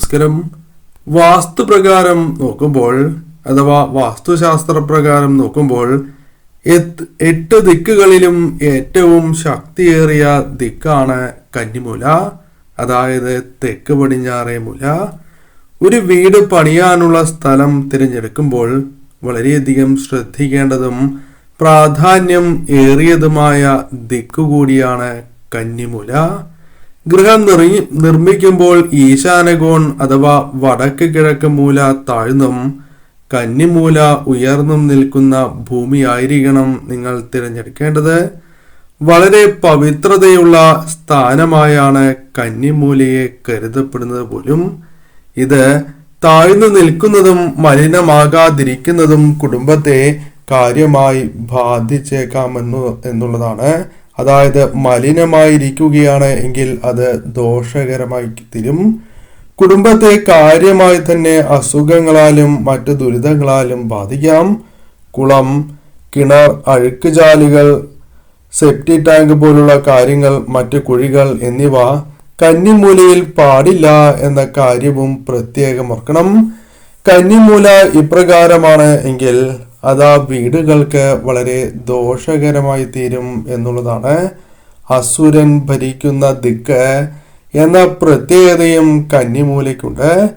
നമസ്കാരം വാസ്തുപ്രകാരം നോക്കുമ്പോൾ അഥവാ വാസ്തുശാസ്ത്രപ്രകാരം നോക്കുമ്പോൾ എട്ട് ദിക്കുകളിലും ഏറ്റവും ശക്തിയേറിയ ദിക്കാണ് കന്നിമുല. അതായത് തെക്ക് പടിഞ്ഞാറേ മൂല. ഒരു വീട് പണിയാനുള്ള സ്ഥലം തിരഞ്ഞെടുക്കുമ്പോൾ വളരെയധികം ശ്രദ്ധിക്കേണ്ടതും പ്രാധാന്യം ഏറിയതുമായ ദിക്കുകൂടിയാണ് കന്നിമൂല. ഗൃഹം നിറി നിർമ്മിക്കുമ്പോൾ ഈശാനകോൺ അഥവാ വടക്ക് കിഴക്ക് മൂല താഴ്ന്നും കന്നിമൂല ഉയർന്നും നിൽക്കുന്ന ഭൂമിയായിരിക്കണം നിങ്ങൾ തിരഞ്ഞെടുക്കേണ്ടത്. വളരെ പവിത്രതയുള്ള സ്ഥാനമായാണ് കന്നിമൂലയെ കരുതപ്പെടുന്നത് പോലും. ഇത് താഴ്ന്നു നിൽക്കുന്നതും മലിനമാകാതിരിക്കുന്നതും കുടുംബത്തെ കാര്യമായി ബാധിച്ചേക്കാമെന്നു എന്നുള്ളതാണ് അതായത് മലിനമായിരിക്കുകയാണ് എങ്കിൽ അത് ദോഷകരമായി തീരും. കുടുംബത്തെ കാര്യമായി തന്നെ അസുഖങ്ങളാലും മറ്റു ദുരിതങ്ങളാലും ബാധിക്കാം. കുളം കിണർ അഴുക്ക് അഴുക്കുചാലുകൾ സെപ്റ്റി ടാങ്ക് പോലുള്ള കാര്യങ്ങൾ മറ്റു കുഴികൾ എന്നിവ കന്നിമൂലയിൽ പാടില്ല എന്ന കാര്യവും പ്രത്യേകം ഓർക്കണം. കന്നിമൂല ഇപ്രകാരമാണ് എങ്കിൽ അത് ആ വീടുകൾക്ക് വളരെ ദോഷകരമായി തീരും എന്നുള്ളതാണ്. അസുരൻ ഭരിക്കുന്ന ദിക്ക് എന്ന പ്രത്യേകതയും കന്നിമൂലയ്ക്കുണ്ട്.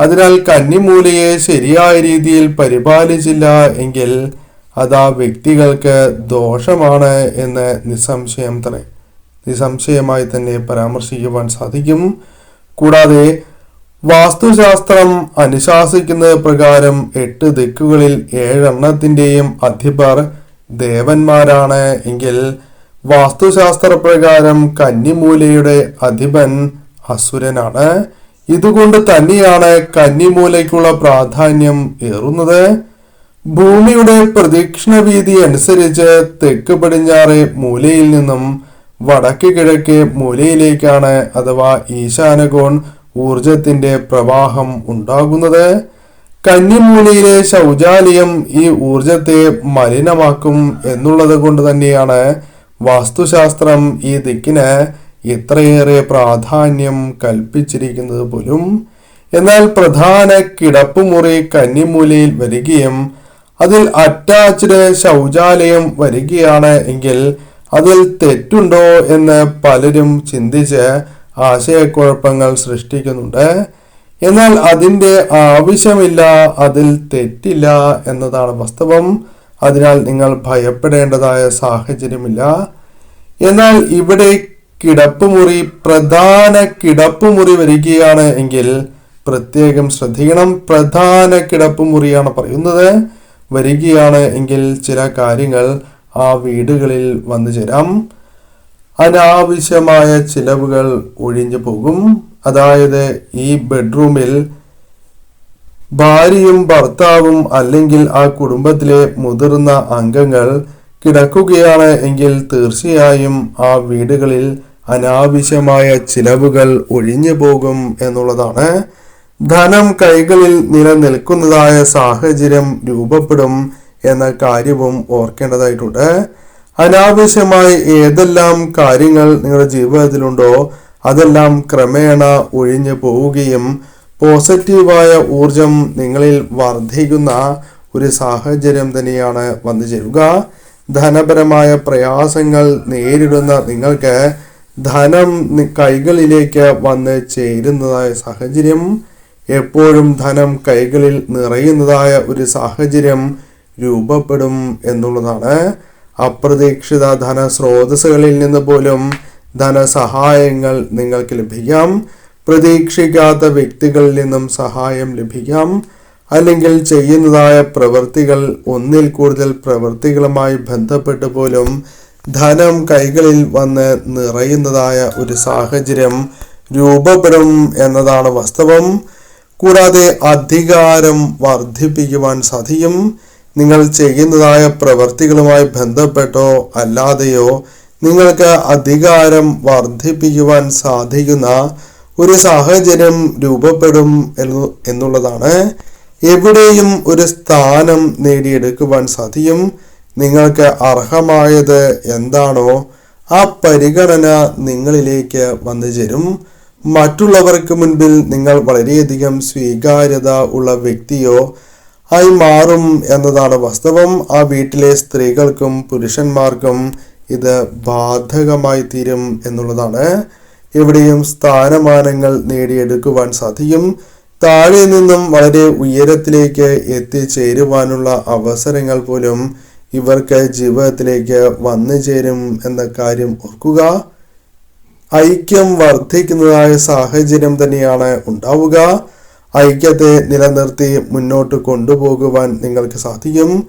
അതിനാൽ കന്നിമൂലയെ ശരിയായ രീതിയിൽ പരിപാലിച്ചില്ല എങ്കിൽ അത് ആ വ്യക്തികൾക്ക് ദോഷമാണ് എന്ന് നിസ്സംശയം തന്നെ നിസ്സംശയമായി തന്നെ പരാമർശിക്കുവാൻ സാധിക്കും. കൂടാതെ വാസ്തുശാസ്ത്രം അനുശാസിക്കുന്നത് പ്രകാരം എട്ട് ദിക്കുകളിൽ ഏഴെണ്ണത്തിന്റെയും അധിപർ ദേവന്മാരാണ്. എങ്കിൽ വാസ്തുശാസ്ത്ര പ്രകാരം കന്നിമൂലയുടെ അധിപൻ അസുരനാണ്. ഇതുകൊണ്ട് തന്നെയാണ് കന്നിമൂലയ്ക്കുള്ള പ്രാധാന്യം ഏറുന്നത്. ഭൂമിയുടെ പ്രദക്ഷിണ വീതി അനുസരിച്ച് തെക്ക് പടിഞ്ഞാറ് മൂലയിൽ നിന്നും വടക്ക് കിഴക്ക് മൂലയിലേക്കാണ് അഥവാ ഈശാനകോൺ ഊർജത്തിന്റെ പ്രവാഹം ഉണ്ടാകുന്നത്. കന്നിമൂലയിലെ ശൗചാലയം ഈ ഊർജത്തെ മലിനമാക്കും എന്നുള്ളത് കൊണ്ട് തന്നെയാണ് വാസ്തുശാസ്ത്രം ഈ ദിക്കിന് ഇത്രയേറെ പ്രാധാന്യം കൽപ്പിച്ചിരിക്കുന്നത് പോലും. എന്നാൽ പ്രധാന കിടപ്പുമുറി കന്നിമൂലയിൽ വരികയും അതിൽ അറ്റാച്ച്ഡ് ശൗചാലയം വരികയാണ് എങ്കിൽ അതിൽ തെറ്റുണ്ടോ എന്ന് പലരും ചിന്തിച്ച് ആശയക്കുഴപ്പങ്ങൾ സൃഷ്ടിക്കുന്നുണ്ട്. എന്നാൽ അതിന്റെ ആവശ്യമില്ല അതിൽ തെറ്റില്ല എന്നതാണ് വാസ്തവം. അതിനാൽ നിങ്ങൾ ഭയപ്പെടേണ്ടതായ സാഹചര്യമില്ല. എന്നാൽ ഇവിടെ കിടപ്പുമുറി പ്രധാന കിടപ്പുമുറി വരികയാണ് എങ്കിൽ പ്രത്യേകം ശ്രദ്ധിക്കണം. പ്രധാന കിടപ്പുമുറിയാണ് പറയുന്നത്. വരികയാണ് എങ്കിൽ ചില കാര്യങ്ങൾ ആ വീടുകളിൽ വന്നു ചേരാം അനാവശ്യമായ ചിലവുകൾ ഒഴിഞ്ഞു പോകും. അതായത് ഈ ബെഡ്റൂമിൽ ഭാര്യയും ഭർത്താവും അല്ലെങ്കിൽ ആ കുടുംബത്തിലെ മുതിർന്ന അംഗങ്ങൾ കിടക്കുകയാണ് എങ്കിൽ തീർച്ചയായും ആ വീടുകളിൽ അനാവശ്യമായ ചിലവുകൾ ഒഴിഞ്ഞു പോകും എന്നുള്ളതാണ്. ധനം കൈകളിൽ നിലനിൽക്കുന്നതായ സാഹചര്യം രൂപപ്പെടും എന്ന കാര്യവും ഓർക്കേണ്ടതായിട്ടുണ്ട്. അനാവശ്യമായി ഏതെല്ലാം കാര്യങ്ങൾ നിങ്ങളുടെ ജീവിതത്തിലുണ്ടോ അതെല്ലാം ക്രമേണ ഒഴിഞ്ഞു പോവുകയും പോസിറ്റീവായ ഊർജം നിങ്ങളിൽ വർദ്ധിക്കുന്ന ഒരു സാഹചര്യം തന്നെയാണ് വന്നു ചേരുക. ധനപരമായ പ്രയാസങ്ങൾ നേരിടുന്ന നിങ്ങൾക്ക് ധനം കൈകളിലേക്ക് വന്ന് ചേരുന്നതായ സാഹചര്യം എപ്പോഴും ധനം കൈകളിൽ നിറയുന്നതായ ഒരു സാഹചര്യം രൂപപ്പെടും എന്നുള്ളതാണ്. അപ്രതീക്ഷിത ധനസ്രോതസ്സുകളിൽ നിന്ന് പോലും ധനസഹായങ്ങൾ നിങ്ങൾക്ക് ലഭിക്കാം. പ്രതീക്ഷിക്കാത്ത വ്യക്തികളിൽ നിന്നും സഹായം ലഭിക്കാം. അല്ലെങ്കിൽ ചെയ്യുന്നതായ പ്രവൃത്തികൾ ഒന്നിൽ കൂടുതൽ പ്രവൃത്തികളുമായി ബന്ധപ്പെട്ട് പോലും ധനം കൈകളിൽ വന്ന് നിറയുന്നതായ ഒരു സാഹചര്യം രൂപപ്പെടും എന്നതാണ് വാസ്തവം. കൂടാതെ അധികാരം വർദ്ധിപ്പിക്കുവാൻ സാധിക്കും. നിങ്ങൾ ചെയ്യുന്നതായ പ്രവർത്തികളുമായി ബന്ധപ്പെട്ടോ അല്ലാതെയോ നിങ്ങൾക്ക് അധികാരം വർദ്ധിപ്പിക്കുവാൻ സാധിക്കുന്ന ഒരു സാഹചര്യം രൂപപ്പെടും എന്നുള്ളതാണ്. എവിടെയും ഒരു സ്ഥാനം നേടിയെടുക്കുവാൻ സാധിക്കും. നിങ്ങൾക്ക് അർഹമായത് എന്താണോ ആ പരിഗണന നിങ്ങളിലേക്ക് വന്നു ചേരും. മറ്റുള്ളവർക്ക് മുൻപിൽ നിങ്ങൾ വളരെയധികം സ്വീകാര്യത ഉള്ള വ്യക്തിയോ ആയി മാറും എന്നതാണ് വാസ്തവം. ആ വീട്ടിലെ സ്ത്രീകൾക്കും പുരുഷന്മാർക്കും ഇത് ബാധകമായി തീരും എന്നുള്ളതാണ്. എവിടെയും സ്ഥാനമാനങ്ങൾ നേടിയെടുക്കുവാൻ സാധിക്കും. താഴെ നിന്നും വളരെ ഉയരത്തിലേക്ക് എത്തിച്ചേരുവാനുള്ള അവസരങ്ങൾ പോലും ഇവർക്ക് ജീവിതത്തിലേക്ക് വന്നു ചേരും എന്ന കാര്യം ഓർക്കുക. ഐക്യം വർദ്ധിക്കുന്നതായ സാഹചര്യം തന്നെയാണ് ഉണ്ടാവുക. ഐക്യത്തെ നിലനിർത്തി മുന്നോട്ട് കൊണ്ടുപോകുവാൻ നിങ്ങൾക്ക് സാധിക്കും.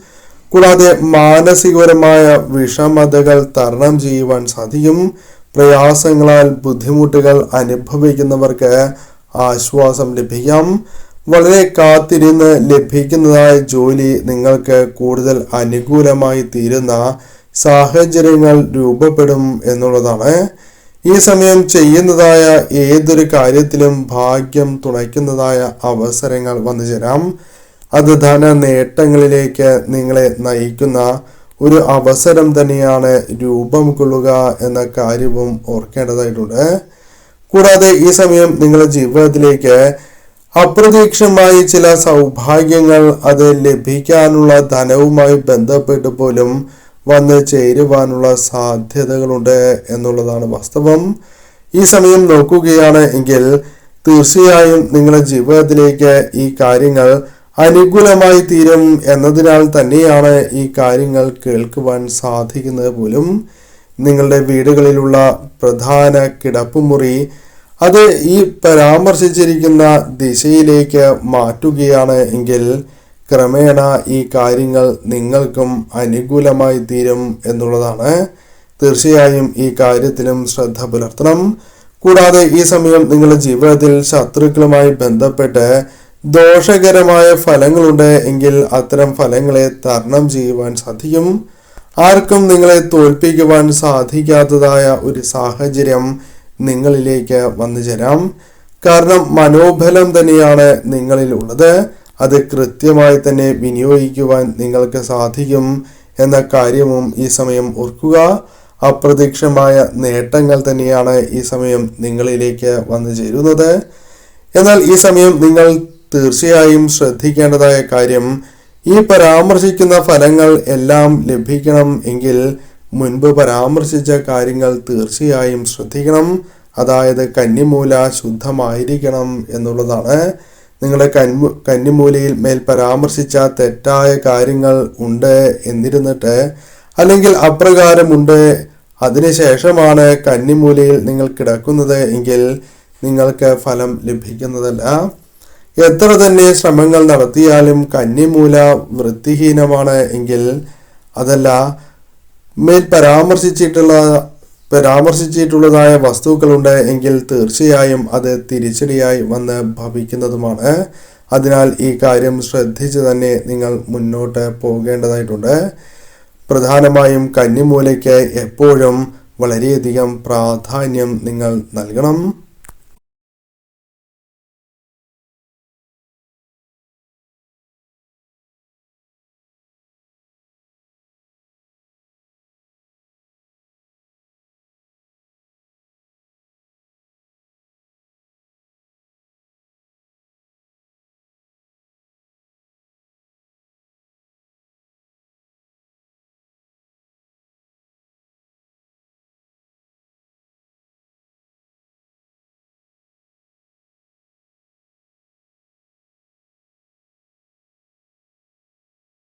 കൂടാതെ മാനസികപരമായ വിഷമതകൾ തരണം ചെയ്യുവാൻ സാധിക്കും. പ്രയാസങ്ങളാൽ ബുദ്ധിമുട്ടുകൾ അനുഭവിക്കുന്നവർക്ക് ആശ്വാസം ലഭിക്കാം. വളരെ കാത്തിരുന്ന് ലഭിക്കുന്നതായ ജോലി നിങ്ങൾക്ക് കൂടുതൽ അനുകൂലമായി തീരുന്ന സാഹചര്യങ്ങൾ രൂപപ്പെടും എന്നുള്ളതാണ്. ഈ സമയം ചെയ്യുന്നതായ ഏതൊരു കാര്യത്തിലും ഭാഗ്യം തുണയ്ക്കുന്നതായ അവസരങ്ങൾ വന്നു ചേരാം. അത് ധന നേട്ടങ്ങളിലേക്ക് നിങ്ങളെ നയിക്കുന്ന ഒരു അവസരം തന്നെയാണ് രൂപം കൊള്ളുക എന്ന കാര്യവും ഓർക്കേണ്ടതായിട്ടുണ്ട്. കൂടാതെ ഈ സമയം നിങ്ങളുടെ ജീവിതത്തിലേക്ക് അപ്രതീക്ഷിതമായി ചില സൗഭാഗ്യങ്ങൾ അത് ലഭിക്കാനുള്ള ധനവുമായി ബന്ധപ്പെട്ട് പോലും വന്ന് ചേരുവാനുള്ള സാധ്യതകളുണ്ട് എന്നുള്ളതാണ് വാസ്തവം. ഈ സമയം നോക്കുകയാണ് എങ്കിൽ തീർച്ചയായും നിങ്ങളുടെ ജീവിതത്തിലേക്ക് ഈ കാര്യങ്ങൾ അനുകൂലമായി തീരും എന്നതിനാൽ തന്നെയാണ് ഈ കാര്യങ്ങൾ കേൾക്കുവാൻ സാധിക്കുന്നത് പോലും. നിങ്ങളുടെ വീടുകളിലുള്ള പ്രധാന കിടപ്പുമുറി അത് ഈ പരാമർശിച്ചിരിക്കുന്ന ദിശയിലേക്ക് മാറ്റുകയാണ് എങ്കിൽ ക്രമേണ ഈ കാര്യങ്ങൾ നിങ്ങൾക്കും അനുകൂലമായി തീരും എന്നുള്ളതാണ്. തീർച്ചയായും ഈ കാര്യത്തിലും ശ്രദ്ധ പുലർത്തണം. കൂടാതെ ഈ സമയം നിങ്ങളുടെ ജീവിതത്തിൽ ശത്രുക്കളുമായി ബന്ധപ്പെട്ട് ദോഷകരമായ ഫലങ്ങളുണ്ട് എങ്കിൽ അത്തരം ഫലങ്ങളെ തരണം ചെയ്യുവാൻ സാധിക്കും. ആർക്കും നിങ്ങളെ തോൽപ്പിക്കുവാൻ സാധിക്കാത്തതായ ഒരു സാഹചര്യം നിങ്ങളിലേക്ക് വന്നു ചേരാം കാരണം മനോബലം തന്നെയാണ് നിങ്ങളിൽ ഉള്ളത്. അത് കൃത്യമായി തന്നെ വിനിയോഗിക്കുവാൻ നിങ്ങൾക്ക് സാധിക്കും എന്ന കാര്യവും ഈ സമയം ഓർക്കുക. അപ്രതീക്ഷമായ നേട്ടങ്ങൾ തന്നെയാണ് ഈ സമയം നിങ്ങളിലേക്ക് വന്നു ചേരുന്നത്. എന്നാൽ ഈ സമയം നിങ്ങൾ തീർച്ചയായും ശ്രദ്ധിക്കേണ്ടതായ കാര്യം ഈ പരാമർശിക്കുന്ന ഫലങ്ങൾ എല്ലാം ലഭിക്കണം എങ്കിൽ മുൻപ് പരാമർശിച്ച കാര്യങ്ങൾ തീർച്ചയായും ശ്രദ്ധിക്കണം. അതായത് കന്നിമൂല ശുദ്ധമായിരിക്കണം എന്നുള്ളതാണ്. നിങ്ങളുടെ കന്മു കന്നിമൂലയിൽ മേൽ പരാമർശിച്ച തെറ്റായ കാര്യങ്ങൾ ഉണ്ട് എന്നിരുന്നിട്ട് അല്ലെങ്കിൽ അപ്രകാരമുണ്ട്. അതിനുശേഷമാണ് കന്നിമൂലയിൽ നിങ്ങൾ കിടക്കുന്നത് എങ്കിൽ നിങ്ങൾക്ക് ഫലം ലഭിക്കുന്നതല്ല. എത്ര തന്നെ ശ്രമങ്ങൾ നടത്തിയാലും കന്നിമൂല വൃത്തിഹീനമാണ് എങ്കിൽ അതല്ല മേൽ പരാമർശിച്ചിട്ടുള്ള പരാമർശിച്ചിട്ടുള്ളതായ വസ്തുക്കളുണ്ട് എങ്കിൽ തീർച്ചയായും അത് തിരിച്ചടിയായി വന്ന് ഭവിക്കുന്നതുമാണ്. അതിനാൽ ഈ കാര്യം ശ്രദ്ധിച്ച് തന്നെ നിങ്ങൾ മുന്നോട്ട് പോകേണ്ടതായിട്ടുണ്ട്. പ്രധാനമായും കന്നിമൂലയ്ക്ക് എപ്പോഴും വളരെയധികം പ്രാധാന്യം നിങ്ങൾ നൽകണം.